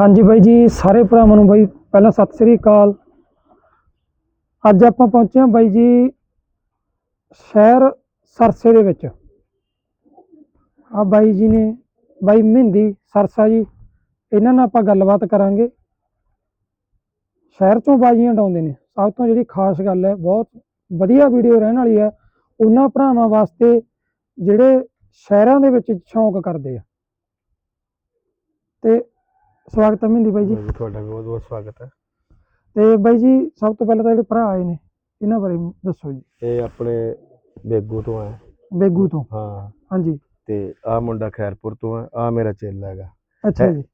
ਹਾਂਜੀ ਬਾਈ ਜੀ, ਸਾਰੇ ਭਰਾਵਾਂ ਨੂੰ ਬਾਈ, ਪਹਿਲਾਂ ਸਤਿ ਸ੍ਰੀ ਅਕਾਲ। ਅੱਜ ਆਪਾਂ ਪਹੁੰਚੇ ਹਾਂ ਬਾਈ ਜੀ, ਸ਼ਹਿਰ ਸਰਸੇ ਦੇ ਵਿੱਚ। ਆ ਬਾਈ ਜੀ ਨੇ, ਬਾਈ ਮਹਿੰਦੀ ਸਰਸਾ ਜੀ, ਇਹਨਾਂ ਨਾਲ ਆਪਾਂ ਗੱਲਬਾਤ ਕਰਾਂਗੇ। ਸ਼ਹਿਰ ਚੋਂ ਬਾਜੀਆਂ ਡਾਉਂਦੇ ਨੇ। ਸਭ ਤੋਂ ਜਿਹੜੀ ਖਾਸ ਗੱਲ ਹੈ, ਬਹੁਤ ਵਧੀਆ ਵੀਡੀਓ ਰਹਿਣ ਵਾਲੀ ਹੈ। ਉਹਨਾਂ ਭਰਾਵਾਂ ਵਾਸਤੇ ਜਿਹੜੇ ਸ਼ਹਿਰਾਂ ਦੇ ਵਿੱਚ ਸ਼ੌਂਕ ਕਰਦੇ ਆ। ਤੇ ਸਵਾਗਤ ਹੈ ਮਹਿੰਦੀ ਬਾਈ ਜੀ। ਤੁਹਾਡਾ ਵੀ ਬਹੁਤ ਬਹੁਤ ਸਵਾਗਤ ਹੈ। ਤੇ ਬਾਈ ਜੀ ਸਭ ਤੋਂ ਪਹਿਲਾਂ ਤਾਂ ਜਿਹੜੇ ਭਰਾ ਆਏ ਨੇ ਇਹਨਾਂ ਬਾਰੇ ਦੱਸੋ ਜੀ। ਇਹ ਆਪਣੇ ਬੇਗੂ ਤੋਂ ਹੈ। ਬੇਗੂ ਤੋਂ? ਹਾਂ। ਹਾਂਜੀ। ਤੇ ਆ ਮੁੰਡਾ ਖੈਰਪੁਰ ਤੋਂ ਹੈ ਆ ਮੇਰਾ ਚੇਲਾ ਹੈਗਾ। ਅੱਛਾ। ਜੀ।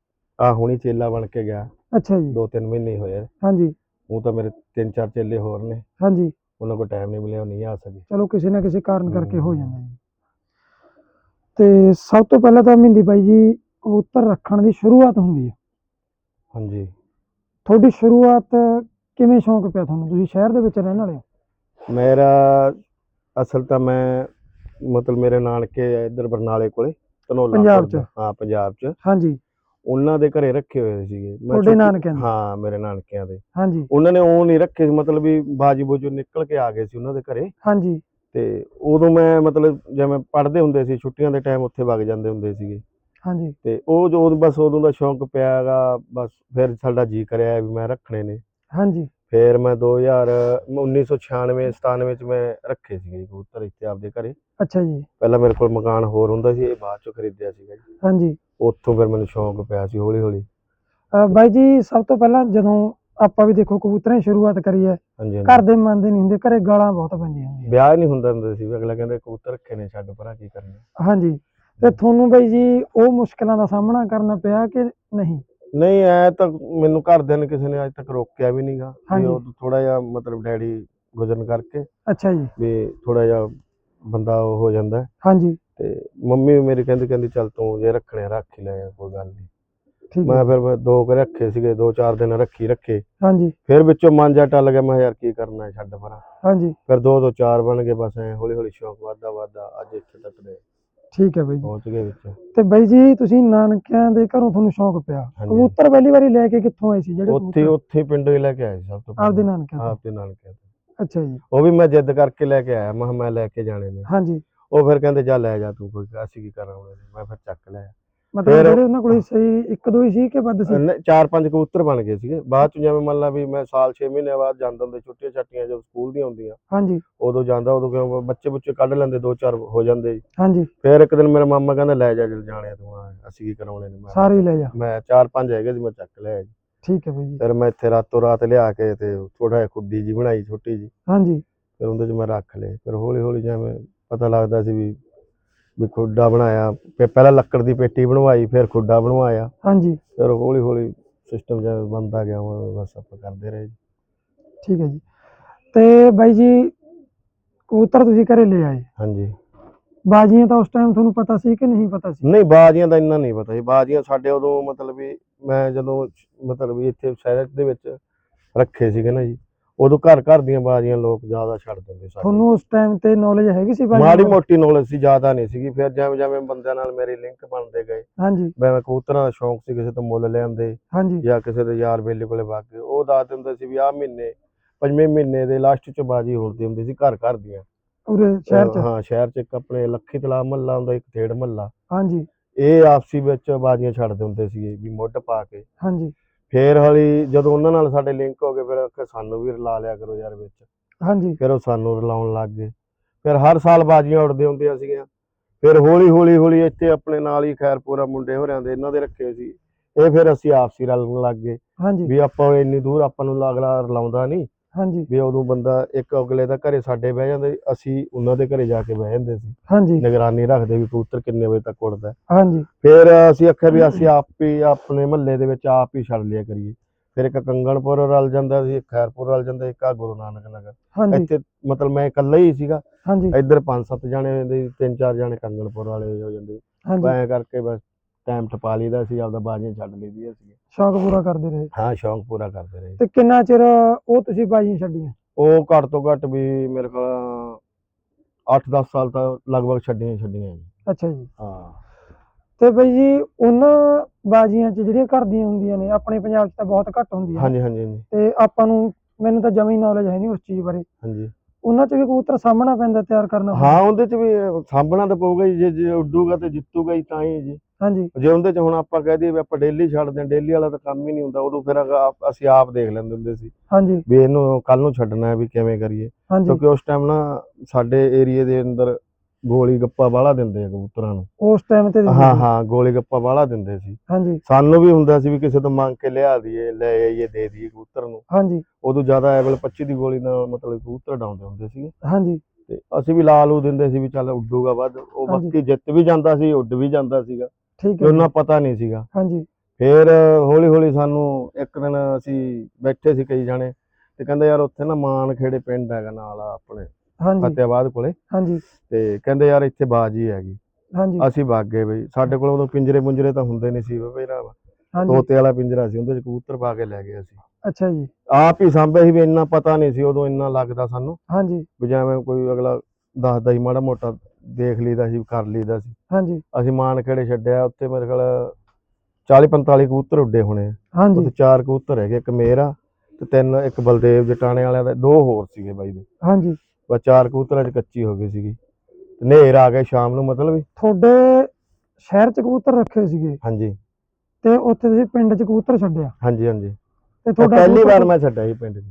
ਆ ਹੁਣੀ ਚੇਲਾ ਬਣ ਕੇ ਗਿਆ। ਅੱਛਾ ਜੀ। ਦੋ ਤਿੰਨ ਮਹੀਨੇ ਹੀ ਹੋਏ ਹਾਂਜੀ। ਉਹ ਤਾਂ ਮੇਰੇ ਤਿੰਨ ਚਾਰ ਚੇਲੇ ਹੋਰ ਨੇ। ਹਾਂਜੀ। ਉਹਨਾਂ ਕੋਲ ਟਾਈਮ ਨਹੀਂ ਮਿਲਿਆ ਉਹ ਨਹੀਂ ਆ ਸਕੇ। ਚਲੋ ਕਿਸੇ ਨਾ ਕਿਸੇ ਕਾਰਨ ਕਰਕੇ ਹੋ। ਜਾਂਦਾ ਜੀ। ਤੇ ਸਭ ਤੋਂ ਪਹਿਲਾਂ ਤਾਂ ਮਹਿੰਦੀ ਬਾਈ ਜੀ ਕਬੂਤਰ ਰੱਖਣ ਦੀ ਸ਼ੁਰੂਆਤ ਹੁੰਦੀ ਹੈ। ਹਾਂਜੀ। ਤੁਹਾਡੀ ਸ਼ੁਰੂਆਤ ਕਿਵੇਂ ਸ਼ੌਂਕ ਪਿਆ ਤੁਹਾਨੂੰ? ਤੁਸੀਂ ਸ਼ਹਿਰ ਦੇ ਵਿੱਚ ਰਹਿਣ ਵਾਲੇ ਹੋ? ਮੇਰਾ ਅਸਲ ਤਾਂ ਮੈਂ ਮਤਲਬ ਮੇਰੇ ਨਾਨਕੇ ਆ ਇੱਧਰ ਬਰਨਾਲੇ ਕੋਲੇ ਧਨੌਲਾ ਪੰਜਾਬ। ਚ? ਹਾਂ ਪੰਜਾਬ ਚ। ਹਾਂਜੀ। ਉਹਨਾਂ ਦੇ ਘਰੇ ਰੱਖੇ ਹੋਏ ਸੀਗੇ। ਮੈਂ ਤੁਹਾਡੇ ਛੋਟੀ- ਨਾਨਕਿਆਂ ਦੇ? ਹਾਂ ਮੇਰੇ ਨਾਨਕਿਆਂ ਦੇ। ਹਾਂਜੀ। ਉਹਨਾਂ ਨੇ ਉਹ ਨਹੀਂ ਰੱਖੇ ਸੀ ਮਤਲਬ ਵੀ ਬਾਜੀ ਬੋਜੋ ਨਿਕਲ ਕੇ ਆ ਗਏ ਸੀ ਉਹਨਾਂ ਦੇ ਘਰੇ। ਹਾਂਜੀ। ਤੇ ਉਦੋਂ ਮੈਂ ਮਤਲਬ ਜਿਵੇਂ ਪੜ੍ਹਦੇ ਹੁੰਦੇ ਸੀ ਛੁੱਟੀਆਂ ਦੇ ਟਾਈਮ ਉੱਥੇ ਵਗ ਜਾਂਦੇ ਹੁੰਦੇ ਸੀਗੇ। ਹਾਂਜੀ। ਤੇ ਉਹ ਜੋ ਬਸ ਉਦੋਂ ਦਾ ਸ਼ੌਂਕ ਪਿਆਗਾ ਬਸ ਫਿਰ ਸਾਡਾ ਜੀ ਕਰਿਆ ਵੀ ਮੈਂ ਰੱਖਣੇ ਨੇ। ਹਾਂਜੀ। ਫਿਰ ਮੈਂ 2000 1996 97 ਚ ਮੈਂ ਰੱਖੇ ਸੀਗੇ ਕਬੂਤਰ ਇੱਥੇ ਆਪਦੇ ਘਰੇ। ਅੱਛਾ ਜੀ। ਪਹਿਲਾਂ ਮੇਰੇ ਕੋਲ ਮਕਾਨ ਹੋਰ ਹੁੰਦਾ ਸੀ ਇਹ ਬਾਅਦ ਚੋਂ ਖਰੀਦਿਆ ਸੀਗਾ ਜੀ। ਹਾਂਜੀ। ਉੱਥੋਂ ਫਿਰ ਮੈਨੂੰ ਸ਼ੌਂਕ ਪਿਆ ਸੀ ਹੌਲੀ ਹੌਲੀ ਬਾਈ ਜੀ ਸਭ ਤੋਂ ਪਹਿਲਾਂ ਜਦੋਂ ਆਪਾਂ ਵੀ ਦੇਖੋ ਕਬੂਤਰਾਂ ਦੀ ਸ਼ੁਰੂਆਤ ਕਰੀ ਹੈ ਘਰ ਦੇ ਮੰਨਦੇ ਨਹੀਂ ਹੁੰਦੇ ਘਰੇ ਗਾਲਾਂ ਬਹੁਤ ਪੈਂਦੀਆਂ ਹੁੰਦੀਆਂ। ਵਿਆਹ ਨਹੀਂ ਹੁੰਦਾ ਹੁੰਦਾ ਸੀ ਵੀ ਅਗਲਾ ਕਹਿੰਦੇ ਕਬੂਤਰ ਰੱਖੇ ਨੇ ਛੱਡ ਪਰਾਂ ਕੀ ਕਰਨਾ। ਹਾਂਜੀ। ਤੇ ਤੁਹਾਨੂੰ ਬਾਈ ਜੀ ਉਹ ਮੁਸ਼ਕਲਾਂ ਦਾ ਸਾਹਮਣਾ ਕਰਨਾ ਪਿਆ ਕਿ ਨਹੀਂ? ਨਹੀਂ ਐ ਤਾਂ ਮੈਨੂੰ ਘਰਦਿਆਂ ਨੇ ਕਿਸੇ ਨੇ ਅੱਜ ਤੱਕ ਰੋਕਿਆ ਵੀ ਨਹੀਂਗਾ ਹਾਂਜੀ। ਉਹ ਥੋੜਾ ਜਿਹਾ ਮਤਲਬ ਡੈਡੀ ਗੁਜ਼ਰਨ ਕਰਕੇ ਅੱਛਾ ਜੀ। ਵੀ ਥੋੜਾ ਜਿਹਾ ਬੰਦਾ ਉਹ ਹੋ ਜਾਂਦਾ। ਹਾਂਜੀ। ਤੇ ਮੰਮੀ ਵੀ ਮੇਰੀ ਕਹਿੰਦੀ ਕਹਿੰਦੀ ਚੱਲ ਤੂੰ ਜੇ ਰੱਖਣੇ ਰੱਖ ਹੀ ਲੈ ਕੋਈ ਗੱਲ ਨਹੀਂ। ਮੈਂ ਫਿਰ ਮੈਂ ਦੋ ਕੁ ਰੱਖੇ ਸੀਗੇ ਦੋ ਚਾਰ ਦਿਨ ਰੱਖੀ ਰੱਖੇ। ਹਾਂਜੀ। ਫਿਰ ਵਿੱਚੋਂ ਮਨ ਜਾ ਟੱਲ ਗਿਆ ਮੈਂ ਯਾਰ ਕੀ ਕਰਨਾ ਛੱਡ ਪਰਾਂ। ਹਾਂਜੀ। ਫਿਰ ਦੋ ਤੋਂ ਚਾਰ ਬਣ ਗਏ ਬਸ ਐ ਹੌਲੀ ਹੌਲੀ ਸ਼ੌਂਕ ਵੱਧਦਾ ਵੱਧਦਾ ਅੱਜ ਇੱਥੇ ਤੱਕ ਦੇ। ਠੀਕ ਹੈ ਬਾਈ ਜੀ। ਪਹੁੰਚ ਗਏ ਵਿੱਚ। ਤੇ ਬਾਈ ਜੀ ਤੁਸੀਂ ਨਾਨਕਿਆਂ ਦੇ ਘਰੋਂ ਤੁਹਾਨੂੰ ਸ਼ੌਂਕ ਪਿਆ। ਹਾਂਜੀ। ਕਬੂਤਰ ਪਹਿਲੀ ਵਾਰੀ ਲੈ ਕੇ ਕਿੱਥੋਂ ਆਏ ਸੀ ਜਿਹੜੇ ਉੱਥੇ ਕਬੂਤਰ? ਉੱਥੇ ਪਿੰਡੋਂ ਹੀ ਲੈ ਕੇ ਆਏ ਸਭ ਤੋਂ ਆਪਦੇ। ਨਾਨਕਿਆਂ ਤੋਂ? ਆਪਦੇ ਨਾਲ ਕੇ ਅੱਛਾ ਜੀ। ਉਹ ਵੀ ਮੈਂ ਜਿੱਦ ਕਰਕੇ ਲੈ ਕੇ ਆਇਆ। ਮੈਂ ਕਿਹਾ ਮੈਂ ਲੈ ਕੇ ਜਾਣੇ ਨੇ। ਹਾਂਜੀ। ਉਹ ਫਿਰ ਕਹਿੰਦੇ ਜਾ ਲੈ ਜਾ ਤੂੰ ਕੋਈ ਅਸੀਂ ਕੀ ਕਰਾਂ ਉਹਨੇ ਮੈਂ ਫਿਰ ਚੱਕ ਲਿਆ। ਮਤਲਬ ਜਿਹੜੇ ਉਹਨਾਂ ਕੋਲ ਸਹੀ ਇੱਕ ਦੋ ਹੀ ਸੀ ਕਿ ਵੱਧ ਸੀ? ਚਾਰ ਪੰਜ ਕਬੂਤਰ ਬਣ ਗਏ ਸੀਗੇ। ਬਾਅਦ ਚ ਜਿਵੇਂ ਮੰਨ ਲਾ ਵੀ ਮੈਂ ਸਾਲ 6 ਮਹੀਨੇ ਬਾਅਦ ਜਾਂਦਾ ਹੁੰਦਾ ਛੁੱਟੀਆਂ ਛੱਟੀਆਂ ਜਦੋਂ ਸਕੂਲ ਦੀਆਂ ਹੁੰਦੀਆਂ ਹਾਂਜੀ। ਉਦੋਂ ਜਾਂਦਾ ਉਦੋਂ ਕਿਉਂ ਬੱਚੇ ਬੁੱਚੇ ਕੱਢ ਲੈਂਦੇ ਦੋ ਚਾਰ ਹੋ ਜਾਂਦੇ। ਜੀ। ਹਾਂਜੀ। ਫਿਰ ਇੱਕ ਦਿਨ ਮੇਰਾ ਮਾਮਾ ਕਹਿੰਦਾ ਲੈ ਜਾ ਜਲ ਜਾਣੇ ਤੂੰ ਆ, ਅਸੀਂ ਕੀ ਕਰਾਉਣੇ ਨੇ? ਮੈਂ ਸਾਰੇ ਹੀ ਲੈ ਜਾ। ਮੈਂ ਚਾਰ ਪੰਜ ਹੈਗੇ ਸੀ ਮੈਂ ਚੱਕ ਲਿਆ ਜੀ। ਠੀਕ ਹੈ ਬਾਈ ਜੀ। ਫਿਰ ਮੈਂ ਇੱਥੇ ਰਾਤੋਂ ਰਾਤ ਲਿਆ ਕੇ ਤੇ ਥੋੜਾ ਜਿਹਾ ਖੁੱਡੀ ਜੀ ਬਣਾਈ ਛੋਟੀ ਜੀ ਹਾਂਜੀ। ਫਿਰ ਉਹਦੇ ਚ ਮੈਂ ਰੱਖ ਲਏ ਫਿਰ ਹੌਲੀ ਹੌਲੀ ਜਿਵੇਂ ਪਤਾ ਲੱਗਦਾ ਸੀ ਵੀ ਵੀ ਖੁੱਡਾ ਬਣਾਇਆ ਫਿਰ ਪਹਿਲਾਂ ਲੱਕੜ ਦੀ ਪੇਟੀ ਬਣਵਾਈ ਫਿਰ ਖੁੱਡਾ ਬਣਵਾਇਆ। ਹਾਂਜੀ। ਫਿਰ ਹੌਲੀ ਹੌਲੀ ਸਿਸਟਮ ਜਿਵੇਂ ਬਣਦਾ ਗਿਆ ਉਵੇਂ ਬਸ ਆਪਾਂ ਕਰਦੇ ਰਹੇ ਜੀ। ਠੀਕ ਹੈ ਜੀ। ਤੇ ਬਾਈ ਜੀ ਕਬੂਤਰ ਤੁਸੀਂ ਘਰੇ ਲੈ ਆਏ? ਹਾਂਜੀ। ਬਾਜੀਆਂ ਤਾਂ ਉਸ ਟਾਈਮ ਤੁਹਾਨੂੰ ਪਤਾ ਸੀ ਕਿ ਨਹੀਂ ਪਤਾ ਸੀ? ਨਹੀਂ ਬਾਜ਼ੀਆਂ ਦਾ ਇੰਨਾ ਨਹੀਂ ਪਤਾ ਸੀ। ਬਾਜ਼ੀਆਂ ਸਾਡੇ ਉਦੋਂ ਮਤਲਬ ਵੀ ਮੈਂ ਜਦੋਂ ਮਤਲਬ ਵੀ ਇੱਥੇ ਸ਼ਹਿਰ ਦੇ ਵਿੱਚ ਰੱਖੇ ਸੀਗੇ ਨਾ ਜੀ ਉਦੋਂ ਘਰ ਘਰ ਦੀਆਂ ਬਾਜ਼ੀਆਂ ਲੋਕ ਜ਼ਿਆਦਾ ਛੱਡ ਦਿੰਦੇ ਸਾਡੇ ਤੁਹਾਨੂੰ ਉਸ ਟਾਈਮ ਤੇ ਨੌਲੇਜ ਹੈਗੀ ਸੀ ਬਾਜੀ ਮਾੜੀ ਮੋਟੀ ਨੌਲੇਜ ਸੀ ਜ਼ਿਆਦਾ ਨਹੀਂ ਸੀਗੀ। ਫਿਰ ਜਿਵੇਂ ਜਿਵੇਂ ਬੰਦਿਆਂ ਨਾਲ ਮੇਰੀ ਲਿੰਕ ਬਣਦੇ ਗਏ ਹਾਂਜੀ। ਮੈਂ ਕਬੂਤਰਾਂ ਦਾ ਸ਼ੌਂਕ ਸੀ ਕਿਸੇ ਤੋਂ ਮੁੱਲ ਲਿਆਂਦੇ ਹਾਂਜੀ। ਜਾਂ ਕਿਸੇ ਦੇ ਯਾਰ ਬੇਲੀ ਕੋਲੇ ਵਗ ਗਏ ਉਹ ਦੱਸ ਦਿੰਦੇ ਸੀ ਵੀ ਆਹ ਮਹੀਨੇ ਪੰਜਵੇਂ ਮਹੀਨੇ ਦੇ ਲਾਸਟ ਚ ਬਾਜੀ ਹੁੰਦੀ ਹੁੰਦੀ ਸੀ ਘਰ ਘਰ ਦੀਆਂ। ਉਰੇ ਸ਼ਹਿਰ ਚ? ਹਾਂ ਸ਼ਹਿਰ ਚ ਇੱਕ ਆਪਣੇ ਲੱਖੀ ਤਲਾਬ ਮਹੱਲਾ ਹੁੰਦਾ ਇੱਕ ਥੇੜ ਮਹੱਲਾ। ਹਾਂਜੀ। ਇਹ ਆਪਸੀ ਵਿੱਚ ਬਾਜ਼ੀਆਂ ਛੱਡਦੇ ਹੁੰਦੇ ਸੀਗੇ ਵੀ ਮੁੱਢ ਪਾ ਕੇ। ਹਾਂਜੀ। ਫੇਰ ਹਲੀ ਜਦੋਂ ਉਹਨਾਂ ਨਾਲ ਸਾਡੇ ਲਿੰਕ ਹੋ ਗਏ ਫਿਰ ਆਖਿਆ ਸਾਨੂੰ ਵੀ ਰਲਾ ਲਿਆ ਕਰੋ ਯਾਰ ਵਿੱਚ। ਹਾਂਜੀ। ਫਿਰ ਉਹ ਸਾਨੂੰ ਰਲਾਉਣ ਲੱਗ ਗਏ। ਫਿਰ ਹਰ ਸਾਲ ਬਾਜ਼ੀਆਂ ਉੜਦੇ ਹੁੰਦੀਆਂ ਸੀਗੀਆਂ। ਫਿਰ ਹੌਲੀ ਹੌਲੀ ਹੌਲੀ ਇੱਥੇ ਆਪਣੇ ਨਾਲ ਹੀ ਖੈਰਪੁਰਾ ਮੁੰਡੇ ਹੋਰਿਆਂ ਦੇ ਇਹਨਾਂ ਦੇ ਰੱਖੇ ਸੀ। ਇਹ ਫਿਰ ਅਸੀਂ ਆਪਸੀ ਰਲਣ ਲੱਗ ਗਏ ਹਾਂਜੀ। ਵੀ ਆਪਾਂ ਇੰਨੀ ਦੂਰ ਆਪਾਂ ਨੂੰ ਅਗਲਾ ਰਲਾਉਂਦਾ ਨਹੀਂ। ਹਾਂਜੀ। ਵੀ ਉਦੋਂ ਬੰਦਾ ਇੱਕ ਅਗਲੇ ਦਾ ਘਰੇ ਸਾਡੇ ਬਹਿ ਜਾਂਦੇ ਅਸੀਂ ਉਹਨਾਂ ਦੇ ਘਰੇ ਜਾ ਕੇ ਬਹਿ ਜਾਂਦੇ ਸੀ। ਹਾਂਜੀ। ਨਿਗਰਾਨੀ ਰੱਖਦੇ ਵੀ ਕਬੂਤਰ ਕਿੰਨੇ ਵਜੇ ਤੱਕ ਉੜਦਾ ਹੈ। ਹਾਂਜੀ। ਫਿਰ ਅਸੀਂ ਆਖਿਆ ਵੀ ਅਸੀਂ ਆਪ ਹੀ ਆਪਣੇ ਮਹੱਲੇ ਦੇ ਵਿੱਚ ਆਪ ਹੀ ਛੱਡ ਲਿਆ ਕਰੀਏ। ਫਿਰ ਇੱਕ ਕੰਗਣਪੁਰ ਰਲ ਜਾਂਦਾ ਸੀ ਖੈਰਪੁਰ ਰਲ ਜਾਂਦਾ ਇੱਕ ਆ ਗੁਰੂ ਨਾਨਕ ਨਗਰ। ਇੱਥੇ ਮਤਲਬ ਮੈਂ ਇਕੱਲਾ ਹੀ ਸੀਗਾ। ਹਾਂਜੀ। ਇੱਧਰ ਪੰਜ ਸੱਤ ਜਾਣੇ ਹੁੰਦੇ ਸੀ ਤਿੰਨ ਚਾਰ ਜਾਣੇ ਕੰਗਣਪੁਰ ਵਾਲੇ ਹੋ ਜਾਂਦੇ ਐਂ ਕਰਕੇ ਬਸ ਟਾਈਮ ਟਪਾ ਲਈਦਾ ਸੀ ਆਪਦਾ ਬਾਜ਼ੀਆਂ ਛੱਡ ਲਈਦੀਆਂ ਸੀ ਸ਼ੌਕ ਪੂਰਾ ਕਰਦੇ ਰਹੇ? ਹਾਂ ਸ਼ੌਂਕ ਪੂਰਾ ਕਰਦੇ ਰਹੇ। ਤੇ ਕਿੰਨਾ ਚਿਰ ਉਹ ਤੁਸੀਂ ਬਾਜੀਆਂ ਛੱਡੀਆਂ? ਉਹ ਘੱਟ ਤੋਂ ਘੱਟ ਵੀ ਮੇਰੇ ਖਿਆਲ 8-10 ਸਾਲ ਤਾਂ ਲਗਭਗ ਛੱਡੀਆਂ ਛੱਡੀਆਂ ਜੀ। ਅੱਛਾ ਜੀ। ਹਾਂ। ਤੇ ਬਈ ਜੀ ਉਹਨਾਂ ਬਾਜੀਆਂ 'ਚ ਜਿਹੜੀਆਂ ਘਰ ਦੀਆਂ ਹੁੰਦੀਆਂ ਨੇ ਆਪਣੇ ਪੰਜਾਬ 'ਚ ਤਾਂ ਬਹੁਤ ਘੱਟ ਹੁੰਦੀਆਂ। ਹਾਂਜੀ ਹਾਂਜੀ ਹਾਂਜੀ। ਤੇ ਆਪਾਂ ਨੂੰ ਮੈਨੂੰ ਤਾਂ ਜਮੀ ਨੌਲੇਜ ਹੈ ਨਹੀਂ ਉਸ ਚੀਜ਼ ਬਾਰੇ। ਹਾਂਜੀ। ਉਹਨਾਂ 'ਚ ਵੀ ਕਬੂਤਰ ਸਾਹਮਣਾ ਪੈਂਦਾ ਤਿਆਰ ਕਰਨਾ। ਹਾਂ ਉਹਦੇ ਚ ਵੀ ਸਾਂਭਣਾ ਤਾਂ ਪਊਗਾ ਜੀ ਜੇ ਜੇ ਉੱਡੂਗਾ ਤੇ ਜਿੱਤੂਗਾ ਹੀ ਤਾਂ ਹੀ ਜੀ। ਹਾਂਜੀ। ਜੇ ਉਹਦੇ ਚ ਹੁਣ ਆਪਾਂ ਕਹਿ ਦਈਏ ਵੀ ਆਪਾਂ ਡੇਲੀ ਛੱਡਦੇ ਹਾਂ ਡੇਲੀ ਵਾਲਾ ਤਾਂ ਕੰਮ ਹੀ ਨਹੀਂ ਹੁੰਦਾ ਉਦੋਂ ਫਿਰ ਅਸੀਂ ਆਪ ਦੇਖ ਲੈਂਦੇ ਹੁੰਦੇ ਸੀ ਹਾਂਜੀ। ਵੀ ਇਹਨੂੰ ਕੱਲ ਨੂੰ ਛੱਡਣਾ ਹੈ ਵੀ ਕਿਵੇਂ ਕਰੀਏ। ਕਿਉਂਕਿ ਉਸ ਟਾਈਮ ਨਾ ਸਾਡੇ ਏਰੀਏ ਦੇ ਅੰਦਰ ਗੋਲੀ ਗੱਪਾ ਵਾਲਾ ਦਿੰਦੇ ਆ ਕਬੂਤਰਾਂ ਨੂੰ। ਉਸ ਟਾਈਮ ਤੇ ਹਾਂ ਹਾਂ ਗੋਲੀ ਗੱਪਾ ਵਾਲਾ ਦਿੰਦੇ ਸੀ। ਹਾਂਜੀ। ਸਾਨੂੰ ਵੀ ਹੁੰਦਾ ਸੀ ਵੀ ਕਿਸੇ ਤੋਂ ਮੰਗ ਕੇ ਲਿਆ ਦਈਏ ਲੈ ਆਈਏ ਦੇ ਦਈਏ ਕਬੂਤਰ ਨੂੰ। ਹਾਂਜੀ। ਉਦੋਂ ਜ਼ਿਆਦਾ ਐਵਲ 25 ਦੀ ਗੋਲੀ ਨਾਲ ਮਤਲਬ ਕਬੂਤਰ ਡਾਉਂਦੇ ਹੁੰਦੇ ਸੀ ਹਾਂਜੀ। ਤੇ ਅਸੀਂ ਵੀ ਲਾ ਲੂ ਦਿੰਦੇ ਸੀ ਵੀ ਚੱਲ ਉੱਡੂਗਾ ਵੱਧ। ਉਹ। ਬਾਕੀ ਜਿੱਤ ਵੀ ਜਾਂਦਾ ਸੀ ਉੱਡ ਵੀ ਜਾਂਦਾ ਸੀਗਾ। ਠੀਕ ਹੈ ਉਹਨਾਂ। ਪਤਾ ਨਹੀਂ ਸੀਗਾ। ਹਾਂਜੀ। ਫਿਰ ਹੌਲੀ ਹੌਲੀ ਸਾਨੂੰ ਇੱਕ ਦਿਨ ਅਸੀਂ ਬੈਠੇ ਸੀ ਕਈ ਜਾਣੇ ਤੇ ਕਹਿੰਦੇ ਯਾਰ ਉੱਥੇ ਨਾ ਮਾਨ ਖੇੜੇ ਪਿੰਡ ਹੈਗਾ ਨਾਲ ਆਪਣੇ ਹਾਂਜੀ। ਫਤਿਆਬਾਦ ਕੋਲੇ। ਹਾਂਜੀ। ਤੇ ਕਹਿੰਦੇ ਯਾਰ ਇੱਥੇ ਬਾਜੀ ਹੈਗੀ। ਹਾਂਜੀ। ਅਸੀਂ ਵਗ ਗਏ ਬਈ। ਸਾਡੇ ਕੋਲ ਉਦੋਂ ਪਿੰਜਰੇ ਪੁੰਜਰੇ ਤਾਂ ਹੁੰਦੇ ਨਹੀਂ ਸੀ ਮੇਰਾ ਹਾਂਜੀ। ਤੋਤੇ ਵਾਲਾ ਪਿੰਜਰਾ ਸੀ ਉਹਦੇ ਚ ਕਬੂਤਰ ਪਾ ਕੇ ਲੈ ਗਏ ਅਸੀਂ। ਅੱਛਾ ਜੀ। ਆਪ ਹੀ ਸਾਂਭੇ ਸੀ ਵੀ ਇੰਨਾ ਪਤਾ ਨਹੀਂ ਸੀ ਉਦੋਂ ਇੰਨਾ ਲੱਗਦਾ ਸਾਨੂੰ ਹਾਂਜੀ। ਵੀ ਜਿਵੇਂ ਕੋਈ ਅਗਲਾ ਦੱਸਦਾ ਸੀ ਮਾੜਾ ਮੋਟਾ ਦੇਖ ਲਈਦਾ ਸੀ ਕਰ ਲਈਦਾ ਸੀ। ਹਾਂਜੀ। ਅਸੀਂ ਮਾਨ ਖੇੜੇ ਛੱਡਿਆ ਉੱਥੇ ਮੇਰੇ ਖਿਆਲ 40 45 ਕਬੂਤਰ ਉੱਡੇ ਹੋਣੇ ਆ। ਹਾਂਜੀ। ਉੱਥੇ ਚਾਰ ਕਬੂਤਰ ਹੈਗੇ ਇੱਕ ਮੇਰਾ ਤੇ ਤਿੰਨ ਇੱਕ ਬਲਦੇਵ ਜਟਾਣੇ ਵਾਲਿਆਂ ਦਾ ਦੋ ਹੋਰ ਸੀਗੇ ਬਾਈ ਦੇ। ਹਾਂਜੀ। ਬਸ ਚਾਰ ਕਬੂਤਰਾਂ 'ਚ ਕੱਚੀ ਹੋ ਗਈ ਸੀਗੀ। ਤੇ ਹਨੇਰ ਆ ਗਿਆ ਸ਼ਾਮ ਨੂੰ ਮਤਲਬ ਵੀ ਤੁਹਾਡੇ ਸ਼ਹਿਰ 'ਚ ਕਬੂਤਰ ਰੱਖੇ ਸੀਗੇ? ਹਾਂਜੀ। ਤੇ ਉੱਥੇ ਤੁਸੀਂ ਪਿੰਡ 'ਚ ਕਬੂਤਰ ਛੱਡਿਆ? ਹਾਂਜੀ ਹਾਂਜੀ। ਤੇ ਤੁਹਾਡਾ ਪਹਿਲੀ ਕਬੂਤਰ ਵਾਰ ਮੈਂ ਛੱਡਿਆ ਜੀ ਪਿੰਡ 'ਚ।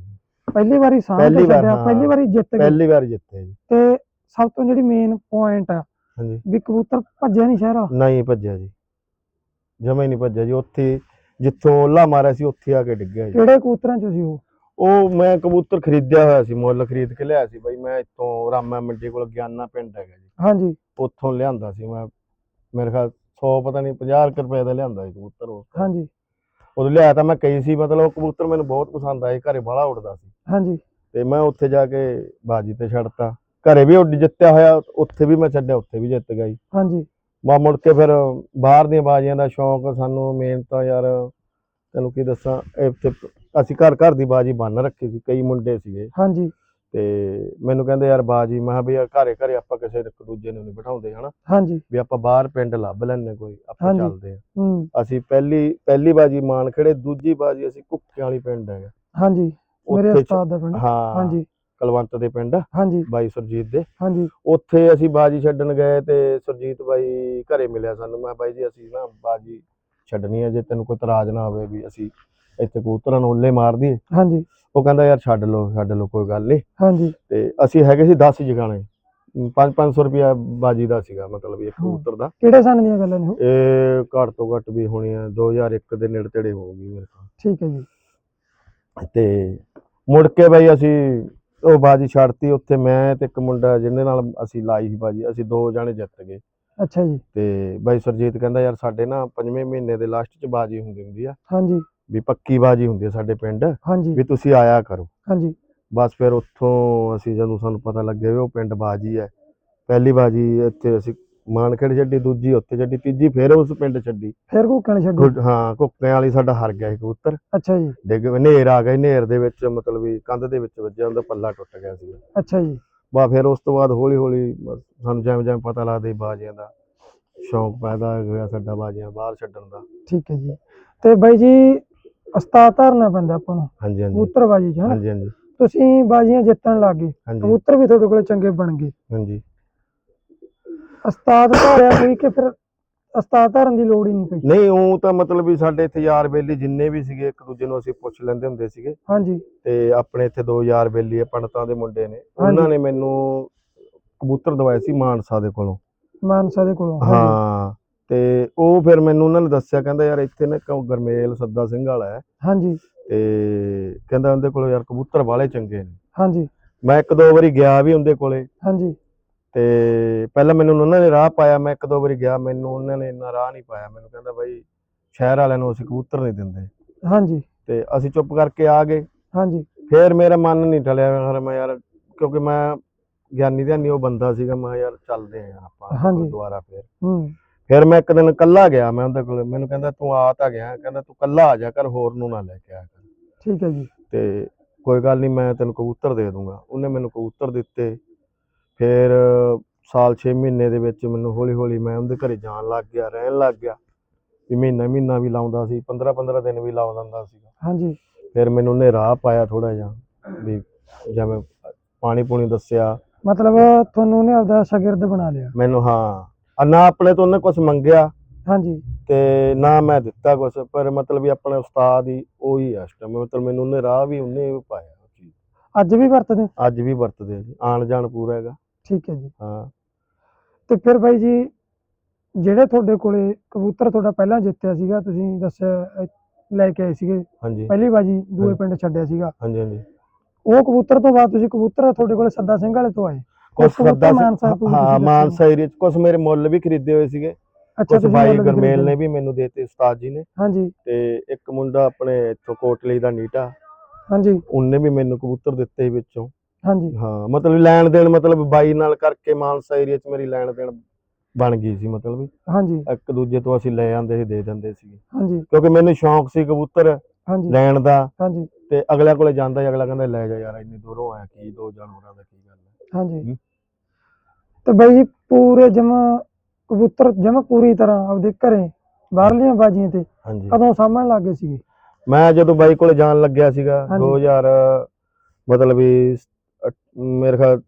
ਪਹਿਲੀ ਵਾਰੀ ਸਾਂਭ ਪਹਿਲੀ ਵਾਰ, ਛੱਡਿਆ ਹਾਂ। ਪਹਿਲੀ ਵਾਰੀ ਜਿੱਤ ਗਏ? ਪਹਿਲੀ ਵਾਰ ਜਿੱਤੇ ਜੀ। ਤੇ ਸਭ ਤੋਂ ਜਿਹੜੀ ਮੇਨ ਪੁਆਇੰਟ ਆ ਹਾਂਜੀ। ਵੀ ਕਬੂਤਰ ਭੱਜਿਆ ਨਹੀਂ ਸ਼ਹਿਰਾ ਨਹੀਂ ਭੱਜਿਆ ਜੀ। ਜਮਾ ਹੀ ਨਹੀਂ ਭੱਜਿਆ ਜੀ। ਉੱਥੇ ਜਿੱਥੋਂ ਓਲਾ ਮਾਰਿਆ ਸੀ ਉੱਥੇ ਆ ਕੇ ਡਿੱਗਿਆ ਜੀ। ਕਿਹੜੇ ਕਬੂਤਰਾਂ 'ਚ ਸੀ ਉਹ? ਉਹ ਮੈਂ ਕਬੂਤਰ ਖਰੀਦਿਆ ਹੋਇਆ ਸੀ ਮੁੱਲ ਖਰੀਦ ਕੇ ਲਿਆਇਆ ਸੀ ਬਾਈ। ਮੈਂ ਇੱਥੋਂ ਰਾਮਾ ਮੰਡੀ ਕੋਲ ਗਿਆਨਾ ਪਿੰਡ ਹੈਗਾ ਜੀ। ਹਾਂਜੀ। ਉੱਥੋਂ ਲਿਆਂਦਾ ਸੀ ਮੈਂ। ਮੇਰੇ ਖਿਆਲ 100 ਪਤਾ ਨਹੀਂ 50 ਕੁ ਰੁਪਏ ਦਾ ਲਿਆਂਦਾ ਸੀ ਕਬੂਤਰ ਉਹ ਹਾਂਜੀ। ਉਦੋਂ ਲਿਆਇਆ ਤਾਂ ਮੈਂ ਕਈ ਸੀ ਮਤਲਬ ਉਹ ਕਬੂਤਰ ਮੈਨੂੰ ਬਹੁਤ ਪਸੰਦ ਆਏ। ਘਰੇ ਬਾਹਲਾ ਉੱਡਦਾ ਸੀ। ਹਾਂਜੀ। ਤੇ ਮੈਂ ਉੱਥੇ ਜਾ ਕੇ ਬਾਜੀ ਤੇ ਛੱਡਤਾ। ਘਰੇ ਵੀ ਉੱਡ ਜਿੱਤਿਆ ਹੋਇਆ ਉੱਥੇ ਵੀ ਮੈਂ ਛੱਡਿਆ ਉੱਥੇ ਵੀ ਜਿੱਤ ਗਿਆ ਜੀ। ਹਾਂਜੀ। ਮੈਂ ਮੁੜ ਕੇ ਫਿਰ ਬਾਹਰ ਦੀਆਂ ਬਾਜੀਆਂ ਦਾ ਸ਼ੌਂਕ ਸਾਨੂੰ ਮੇਨ ਤਾਂ ਯਾਰ ਤੈਨੂੰ ਕੀ ਦੱਸਾਂ ਇੱਥੇ ਅਸੀਂ ਘਰ ਘਰ ਦੀ ਬਾਜੀ ਬੰਨ ਰੱਖੀ ਸੀ ਕਈ ਮੁੰਡੇ ਸੀਗੇ। ਹਾਂਜੀ। ਤੇ ਮੈਨੂੰ ਕਹਿੰਦੇ ਯਾਰ ਬਾਜੀ ਮੈਂ ਕਿਹਾ ਵੀ ਘਰੇ ਘਰੇ ਆਪਾਂ ਕਿਸੇ ਇੱਕ ਦੂਜੇ ਨੂੰ ਨਹੀਂ ਬਿਠਾਉਂਦੇ ਹਨਾ? ਹਾਂਜੀ। ਵੀ ਆਪਾਂ ਬਾਹਰ ਪਿੰਡ ਲੱਭ ਲੈਣੇ ਕੋਈ ਆਪਾਂ। ਚੱਲਦੇ ਆ। ਹੂੰ। ਅਸੀਂ ਪਹਿਲੀ ਪਹਿਲੀ ਬਾਜੀ ਮਾਨ ਖੜੇ ਦੂਜੀ ਬਾਜੀ ਅਸੀਂ ਕੁੱਕੇ ਵਾਲੀ ਪਿੰਡ ਹੈਗਾ। ਹਾਂਜੀ। ਮੇਰੇ ਉਸਤਾਦ ਦਾ ਪਿੰਡ। ਹਾਂਜੀ। ਕਲਵੰਤ ਦੇ ਪਿੰਡ ਹਾਂਜੀ। ਬਾਈ ਸੁਰਜੀਤ ਦੇ। ਹਾਂਜੀ। ਉੱਥੇ ਅਸੀਂ ਬਾਜੀ ਛੱਡਣ ਗਏ ਤੇ ਸੁਰਜੀਤ ਬਾਈ ਘਰੇ ਮਿਲਿਆ ਸਾਨੂੰ। ਮੈਂ ਬਾਈ ਜੀ ਅਸੀਂ ਨਾ ਬਾਜੀ ਛੱਡਣੀ ਹੈ ਜੇ ਤੈਨੂੰ ਕੋਈ ਇਤਰਾਜ਼ ਨਾ ਹੋਵੇ ਵੀ ਅਸੀਂ ਇੱਥੇ ਕਬੂਤਰਾਂ ਨੂੰ ਉੱਲੇ ਮਾਰ ਦਈਏ। ਹਾਂਜੀ। ਉਹ ਕਹਿੰਦਾ ਯਾਰ ਛੱਡ ਲਓ ਛੱਡ ਲਓ ਕੋਈ ਗੱਲ ਨਹੀਂ। ਹਾਂਜੀ। ਤੇ ਅਸੀਂ ਹੈਗੇ ਸੀ 10 ਜਗਾਣੇ। 5-500 ਰੁਪਿਆ ਬਾਜੀ ਦਾ ਸੀਗਾ ਮਤਲਬ ਇੱਕ ਹੂੰ। ਕਬੂਤਰ ਦਾ। ਕਿਹੜੇ ਸਨ ਦੀਆਂ ਗੱਲਾਂ ਨੇ? ਇਹ ਘੱਟ ਤੋਂ ਘੱਟ ਵੀ ਹੋਣੀ ਆ 2001 ਦੇ ਨੇੜੇ ਤੇੜੇ ਹੋਊਗੀ ਮੇਰੇ ਕੋਲ। ਠੀਕ ਹੈ ਜੀ। ਤੇ ਮੁੜ ਕੇ ਬਈ ਅਸੀਂ ਉਹ ਬਾਜੀ ਛੱਡਤੀ ਉੱਥੇ ਮੈਂ ਤੇ ਇੱਕ ਮੁੰਡਾ ਜਿਹਦੇ ਨਾਲ ਅਸੀਂ ਲਾਈ ਸੀ ਬਾਜੀ ਅਸੀਂ ਦੋ ਜਾਣੇ ਜਿੱਤ ਗਏ। ਅੱਛਾ ਜੀ। ਤੇ ਬਾਈ ਸਰਜੀਤ ਕਹਿੰਦਾ ਯਾਰ ਸਾਡੇ ਨਾ ਪੰਜਵੇਂ ਮਹੀਨੇ ਦੇ ਲਾਸਟ 'ਚ ਬਾਜੀ ਹੁੰਦੀ ਹੁੰਦੀ ਆ। ਹਾਂਜੀ। ਵੀ ਪੱਕੀ ਬਾਜੀ ਹੁੰਦੀ ਆ ਸਾਡੇ ਪਿੰਡ। ਹਾਂਜੀ। ਵੀ ਤੁਸੀਂ ਆਇਆ ਕਰੋ। ਹਾਂਜੀ। ਬਸ ਫਿਰ ਉੱਥੋਂ ਅਸੀਂ ਜਦੋਂ ਸਾਨੂੰ ਪਤਾ ਲੱਗਿਆ ਵੀ ਉਹ ਪਿੰਡ ਬਾਜੀ ਹੈ ਪਹਿਲੀ ਬਾਜੀ ਇੱਥੇ ਅਸੀਂ ਮਾਨਖੇੜ ਛੱਡੀ ਦੂਜੀ ਉੱਥੇ ਛੱਡੀ ਤੀਜੀ ਫਿਰ ਉਸ ਪਿੰਡ ਛੱਡੀ। ਫਿਰ ਘੂਕਣ ਛੱਡੀ? ਗੁੱਡ- ਹਾਂ ਕੁੱਕੇ ਵਾਲੀ ਸਾਡਾ ਹਰ ਗਿਆ ਸੀ ਕਬੂਤਰ। ਅੱਛਾ ਜੀ। ਡਿੱਗ ਹਨੇਰ ਆ ਗਿਆ ਹਨੇਰ ਦੇ ਵਿੱਚ ਮਤਲਬ ਵੀ ਕੰਧ ਦੇ ਵਿੱਚ ਵੱਜਿਆ ਉਹਦਾ ਪੱਲਾ ਟੁੱਟ ਗਿਆ ਸੀ। ਅੱਛਾ ਜੀ। ਬਾ ਫਿਰ ਉਸ ਤੋਂ ਬਾਅਦ ਹੌਲੀ ਹੌਲੀ ਬਸ ਸਾਨੂੰ ਜਿਵੇਂ ਜਿਵੇਂ ਪਤਾ ਲੱਗਦਾ ਸੀ ਬਾਜੀਆਂ ਦਾ ਸ਼ੌਂਕ ਪੈਦਾ ਹੋਇਆ ਸਾਡਾ ਬਾਜੀਆਂ ਬਾਹਰ ਛੱਡਣ ਦਾ। ਠੀਕ ਹੈ ਜੀ। ਤੇ ਬਾਈ ਜੀ ਉਸਤਾਦ ਧਾਰਨਾ ਪੈਂਦਾ ਆਪਾਂ ਨੂੰ। ਹਾਂਜੀ ਹਾਂਜੀ। ਕਬੂਤਰਬਾਜੀ 'ਚ ਹਨਾ ਹਾਂਜੀ ਹਾਂਜੀ। ਤੁਸੀਂ ਬਾਜ਼ੀਆਂ ਜਿੱਤਣ ਲੱਗ ਗਏ। ਹਾਂਜੀ। ਕਬੂਤਰ ਵੀ ਤੁਹਾਡੇ ਕੋਲੇ ਚੰਗੇ ਬਣ ਗਏ। ਹਾਂਜੀ। ਉਸਤਾਦ ਧਾਰਿਆ ਕੋਈ ਕਿ ਫਿਰ ਉਸਤਾਦ ਧਾਰਨ ਦੀ ਲੋੜ ਹੀ ਨਹੀਂ ਪਈ? ਨਹੀਂ ਉਹ ਤਾਂ ਮਤਲਬ ਵੀ ਸਾਡੇ ਇੱਥੇ ਯਾਰ ਬੇਲੀ ਜਿੰਨੇ ਵੀ ਸੀਗੇ ਇੱਕ ਦੂਜੇ ਨੂੰ ਅਸੀਂ ਪੁੱਛ ਲੈਂਦੇ ਹੁੰਦੇ ਸੀਗੇ। ਹਾਂਜੀ। ਤੇ ਆਪਣੇ ਇੱਥੇ ਦੋ ਯਾਰ ਬੇਲੀ ਆ ਪੰਡਤਾਂ ਦੇ ਮੁੰਡੇ ਨੇ। ਉਹਨਾਂ ਨੇ ਮੈਨੂੰ ਕਬੂਤਰ ਦਵਾਏ ਸੀ ਮਾਨਸਾ ਦੇ ਕੋਲੋਂ। ਮਾਨਸਾ ਦੇ ਕੋਲੋਂ ਹਾਂਜੀ। ਹਾਂ ਤੇ ਉਹ ਫਿਰ ਮੈਨੂੰ ਉਹਨਾਂ ਨੇ ਦੱਸਿਆ ਕਹਿੰਦਾ ਯਾਰ ਇੱਥੇ ਨਾ ਇੱਕ ਗਰਮੇਲ ਸੱਦਾ ਸਿੰਘ ਵਾਲਾ ਹੈ। ਹਾਂਜੀ। ਤੇ ਕਹਿੰਦਾ ਉਹਦੇ ਕੋਲ ਯਾਰ ਕਬੂਤਰ ਵਾਲੇ ਚੰਗੇ ਨੇ। ਹਾਂਜੀ। ਮੈਂ ਇੱਕ ਦੋ ਵਾਰੀ ਗਿਆ ਵੀ ਉਹਦੇ ਕੋਲੇ। ਹਾਂਜੀ। ਤੇ ਪਹਿਲਾਂ ਮੈਨੂੰ ਉਹਨਾਂ ਨੇ ਰਾਹ ਪਾਇਆ ਮੈਂ ਇੱਕ ਦੋ ਵਾਰੀ ਗਿਆ ਮੈਨੂੰ ਉਹਨਾਂ ਨੇ ਇੰਨਾ ਰਾਹ ਨਹੀਂ ਪਾਇਆ। ਮੈਨੂੰ ਕਹਿੰਦਾ ਬਾਈ ਸ਼ਹਿਰ ਵਾਲਿਆਂ ਨੂੰ ਅਸੀਂ ਕਬੂਤਰ ਨਹੀਂ ਦਿੰਦੇ। ਹਾਂਜੀ। ਤੇ ਅਸੀਂ ਚੁੱਪ ਕਰਕੇ ਆ ਗਏ। ਹਾਂਜੀ। ਫੇਰ ਮੇਰਾ ਮਨ ਨਹੀਂ ਟਲਿਆ ਯਾਰ ਮੈਂ ਯਾਰ ਕਿਉਂਕਿ ਮੈਂ ਗਿਆਨੀ ਧਿਆਨੀ ਉਹ ਬੰਦਾ ਸੀਗਾ ਮੈਂ ਯਾਰ ਚੱਲਦੇ ਆ ਆਪਾਂ। ਦੁਬਾਰਾ ਫੇਰ। ਹੂੰ। ਫਿਰ ਮੈਂ ਇੱਕ ਦਿਨ ਕੱਲਾ ਗਿਆ ਮੈਂ ਉਹਦੇ ਕੋਲ ਮੈਨੂੰ ਕਹਿੰਦਾ ਤੂੰ ਆ ਤਾਂ ਗਿਆ ਕਹਿੰਦਾ ਤੂੰ ਕੱਲਾ ਆ ਜਾ ਕਰ ਹੋਰ ਨੂੰ ਨਾ ਲੈ ਕੇ ਆਇਆ ਕਰ। ਠੀਕ ਹੈ ਜੀ। ਤੇ ਕੋਈ ਗੱਲ ਨਹੀਂ ਮੈਂ ਤੈਨੂੰ ਕਬੂਤਰ ਦੇ ਦੂੰਗਾ। ਉਹਨੇ ਮੈਨੂੰ ਕਬੂਤਰ ਦਿੱਤੇ। ਫਿਰ ਸਾਲ 6 ਮਹੀਨੇ ਦੇ ਵਿੱਚ ਮੈਨੂੰ ਹੌਲੀ ਹੌਲੀ ਮੈਂ ਉਹਦੇ ਘਰੇ ਜਾਣ ਲੱਗ ਗਿਆ ਰਹਿਣ ਲੱਗ ਗਿਆ। ਵੀ ਮਹੀਨਾ ਮਹੀਨਾ ਵੀ ਲਾਉਂਦਾ ਸੀ 15 15 ਦਿਨ ਵੀ ਲਾ ਦਿੰਦਾ ਸੀਗਾ ਹਾਂਜੀ। ਫਿਰ ਮੈਨੂੰ ਉਹਨੇ ਰਾਹ ਪਾਇਆ ਥੋੜਾ ਜਿਹਾ ਵੀ ਜਿਵੇਂ ਪਾਣੀ ਪੂਣੀ ਦੱਸਿਆ। ਮਤਲਬ ਤੁਹਾਨੂੰ ਉਹਨੇ ਆਪਦਾ ਸ਼ਾਗਿਰਦ ਬਣਾ ਲਿਆ। ਮੈਨੂੰ ਹਾਂ ਨਾ ਆਪਣੇ ਤੋਂ ਉਹਨੇ ਕੁਝ ਮੰਗਿਆ। ਹਾਂਜੀ। ਤੇ ਨਾ ਮੈਂ ਦਿੱਤਾ ਕੁਝ ਪਰ ਮਤਲਬ ਵੀ ਆਪਣੇ ਉਸਤਾਦ ਹੀ ਉਹੀ ਆ ਇਸ ਟਾਈਮ ਮਤਲਬ ਮੈਨੂੰ ਉਹਨੇ ਰਾਹ ਵੀ ਉਹਨੇ ਪਾਇਆ। ਅੱਜ ਵੀ ਵਰਤਦੇ? ਅੱਜ ਵੀ ਵਰਤਦੇ ਆਣ ਜਾਣ ਪੂਰਾ ਹੈਗਾ। ਠੀਕ ਹੈ ਜੀ। ਹਾਂ। ਤੇ ਫਿਰ ਬਾਈ ਜੀ ਜਿਹੜੇ ਤੁਹਾਡੇ ਕੋਲੇ ਕਬੂਤਰ ਤੁਹਾਡਾ ਪਹਿਲਾਂ ਜਿੱਤਿਆ ਸੀਗਾ ਤੁਸੀਂ ਦੱਸਿਆ ਲੈ ਕੇ ਆਏ ਸੀਗੇ। ਹਾਂਜੀ। ਪਹਿਲੀ ਬਾਜੀ ਦੂਏ। ਪਿੰਡ ਛੱਡਿਆ ਸੀਗਾ। ਹਾਂਜੀ ਹਾਂਜੀ। ਉਹ ਕਬੂਤਰ ਤੋਂ ਬਾਅਦ ਤੁਸੀਂ ਕਬੂਤਰ ਤੁਹਾਡੇ ਕੋਲੇ ਸੱਦਾ ਸਿੰਘ ਵਾਲੇ ਤੋਂ ਆਏ? ਕਬੂਤਰ ਸੱਦਾ ਮਾਨਸਾ ਤੋਂ ਹਾਂ ਮਾਨਸਾ ਏਰੀਆ ਚ ਕੁਛ ਮੇਰੇ ਮੁੱਲ ਵੀ ਖਰੀਦੇ ਹੋਏ ਸੀਗੇ। ਅੱਛਾ ਤੁਸੀਂ ਵੀ ਗਰਮੇਲ। ਨੇ ਵੀ ਮੈਨੂੰ ਦੇਤੇ ਉਸਤਾਦ ਜੀ ਨੇ। ਹਾਂਜੀ। ਤੇ ਇੱਕ ਮੁੰਡਾ ਆਪਣੇ ਇੱਥੋਂ ਕੋਟਲੀ ਦਾ ਨੀਟਾ। ਹਾਂਜੀ। ਉਹਨੇ ਵੀ ਮੈਨੂੰ ਕਬੂਤਰ ਦਿੱਤੇ ਵਿੱਚੋਂ। ਹਾਂਜੀ। ਹਾਂ ਮਤਲਬ ਲੈਣ ਦੇਣ ਮਤਲਬ ਬਾਈ ਨਾਲ ਕਰਕੇ ਮਾਨਸਾ ਏਰੀਆ ਚ ਮੇਰੀ ਲੈਣ ਦੇਣ ਬਣ ਗਈ ਸੀ ਮਤਲਬ ਹਾਂਜੀ। ਇੱਕ ਦੂਜੇ ਤੋਂ ਅਸੀਂ ਲੈ ਆਂਦੇ ਸੀ ਦੇ ਦਿੰਦੇ ਸੀ ਹਾਂਜੀ। ਕਿਉਂਕਿ ਮੈਨੂੰ ਸ਼ੌਂਕ ਸੀ ਕਬੂਤਰ ਹਾਂਜੀ। ਲੈਣ ਦਾ। ਹਾਂਜੀ। ਤੇ ਅਗਲੇ ਕੋਲੇ ਜਾਂਦਾ ਹੀ ਅਗਲਾ ਕਹਿੰਦਾ ਲੈ ਜਾ ਯਾਰ ਇੰਨੀ ਦੂਰੋਂ ਆਇਆ ਕੀ ਦੋ ਜਾਨਵਰਾਂ ਦਾ ਕੀ ਗੱਲ ਹੈ? ਹਾਂਜੀ। ਤੇ ਬਾਈ ਜੀ ਪੂਰੇ ਜਮਾ ਕਬੂਤਰ ਜਮਾ ਪੂਰੀ ਤਰ੍ਹਾਂ ਆਪਦੇ ਘਰੇ ਬਾਹਰਲੀਆਂ ਬਾਜੀਆਂ ਤੇ ਹਾਂਜੀ। ਕਦੋਂ ਸਾਹਮਣ ਲੱਗੇ ਸੀਗੇ? ਮੈਂ ਜਦੋਂ ਬਾਈ ਕੋਲੇ ਜਾਣ ਲੱਗਿਆ ਸੀਗਾ ਹਾਂਜੀ। 2000 ਮਤਲਬ ਵੀ ਮੇਰੇ ਖਿਆਲ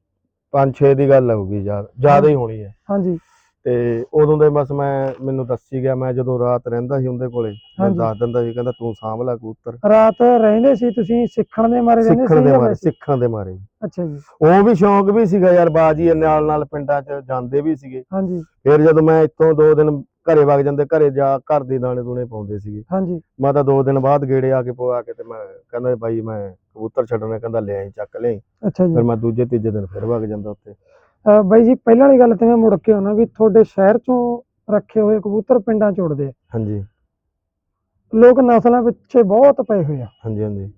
5-6 ਦੀ ਗੱਲ ਹੋਊਗੀ ਯਾਰ ਜ਼ਿਆਦਾ ਹੀ ਹੋਣੀ ਹੈ। ਹਾਂਜੀ। ਤੇ ਉਦੋਂ ਦੇ ਬਸ ਮੈਂ ਮੈਨੂੰ ਦੱਸੀ ਗਿਆ ਮੈਂ ਜਦੋਂ ਰਾਤ ਰਹਿੰਦਾ ਸੀ ਉਹਦੇ ਕੋਲੇ ਮੈਂ। ਦੱਸ ਦਿੰਦਾ ਸੀ ਕਹਿੰਦਾ ਤੂੰ ਸਾਂਭ ਲੈ ਕਬੂਤਰ। ਰਾਤ ਰਹਿੰਦੇ ਸੀ ਤੁਸੀਂ ਸਿੱਖਣ ਦੇ ਮਾਰੇ ਰਹਿੰਦੇ ਸਿੱਖਣ ਸੀ ਦੇ ਜਾਂ ਮਾਰੇ? ਸਿੱਖਣ ਦੇ ਮਾਰੇ। ਅੱਛਾ ਜੀ। ਉਹ ਵੀ ਸ਼ੌਂਕ ਵੀ ਸੀਗਾ ਯਾਰ ਬਾਜੀ ਦੇ ਨਾਲ ਨਾਲ ਪਿੰਡਾਂ 'ਚ ਜਾਂਦੇ ਵੀ ਸੀਗੇ। ਹਾਂਜੀ। ਫਿਰ ਜਦੋਂ ਮੈਂ ਇੱਥੋਂ ਦੋ ਦਿਨ ਘਰੇ ਵਗ ਜਾਂਦੇ ਘਰੇ ਜਾ ਘਰ ਦੇ ਦਾਣੇ ਦੂਣੇ ਪਾਉਂਦੇ ਸੀਗੇ। ਹਾਂਜੀ। ਮੈਂ ਤਾਂ ਦੋ ਦਿਨ ਬਾਅਦ ਗੇੜੇ ਆ ਕੇ ਪਵਾ ਕੇ ਤੇ ਮੈਂ ਕਹਿੰਦਾ ਬਾਈ ਮੈਂ ਕਬੂਤਰ ਛੱਡਣਾ ਕਹਿੰਦਾ ਲੈ ਆਈ ਚੱਕ ਲੈ। ਅੱਛਾ ਜੀ। ਫਿਰ ਮੈਂ ਦੂਜੇ ਤੀਜੇ ਦਿਨ ਫਿਰ ਵਗ ਜਾਂਦਾ ਉੱਥੇ। ਬਾਈ ਜੀ ਪਹਿਲਾਂ ਵਾਲੀ ਗੱਲ ਤੇ ਮੈਂ ਮੁੜ ਕੇ ਆਉਣਾ ਵੀ ਤੁਹਾਡੇ ਸ਼ਹਿਰ ਚੋਂ ਰੱਖੇ ਹੋਏ ਕਬੂਤਰ ਪਿੰਡਾਂ ਚ ਉੱਡਦੇ ਆ। ਹਾਂਜੀ। ਲੋਕ ਨਸਲਾਂ ਪਿੱਛੇ ਬਹੁਤ ਪਏ ਹੋਏ ਆ। ਹਾਂਜੀ ਹਾਂਜੀ।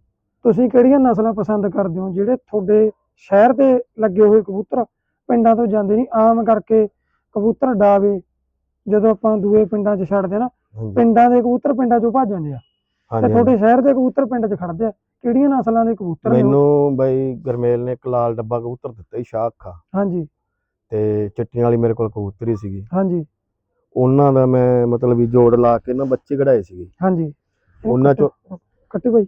ਤੁਸੀਂ ਕਿਹੜੀਆਂ ਨਸਲਾਂ ਪਸੰਦ ਕਰਦੇ ਹੋ ਜਿਹੜੇ ਤੁਹਾਡੇ ਸ਼ਹਿਰ ਦੇ ਲੱਗੇ ਹੋਏ ਕਬੂਤਰ ਪਿੰਡਾਂ ਤੋਂ ਜਾਂਦੇ ਨਹੀਂ? ਆਮ ਕਰਕੇ ਕਬੂਤਰ ਡਾਵੇ ਜਦੋਂ ਆਪਾਂ ਦੂਏ ਪਿੰਡਾਂ 'ਚ ਛੱਡਦੇ ਨਾ ਹਾਂਜੀ। ਪਿੰਡਾਂ ਦੇ ਕਬੂਤਰ ਪਿੰਡਾਂ 'ਚੋਂ ਭੱਜ ਜਾਂਦੇ ਆ। ਤੇ ਹਾਂਜੀ ਤੁਹਾਡੇ ਸ਼ਹਿਰ ਦੇ ਕਬੂਤਰ ਪਿੰਡ 'ਚ ਖੜਦੇ ਆ। ਕਿਹੜੀਆਂ ਨਸਲਾਂ ਦੇ ਕਬੂਤਰ ਨੇ ਉਹ? ਮੈਨੂੰ ਬਾਈ ਗਰਮੇਲ ਨੇ ਇੱਕ ਲਾਲ ਡੱਬਾ ਕਬੂਤਰ ਦਿੱਤਾ ਸੀ ਸ਼ਾਹ ਅੱਖਾਂ। ਹਾਂਜੀ। ਤੇ ਚਿੱਟੀਆਂ ਵਾਲੀ ਮੇਰੇ ਕੋਲ ਕਬੂਤਰੀ ਸੀਗੀ। ਹਾਂਜੀ। ਉਹਨਾਂ ਦਾ ਮੈਂ ਮਤਲਬ ਵੀ ਜੋੜ ਲਾ ਕੇ ਨਾ ਬੱਚੇ ਕਢਾਏ ਸੀਗੇ। ਹਾਂਜੀ। ਉਹ ਉਹਨਾਂ ਕੱਟੀ- ਕੱਟੀ ਬਾਈ।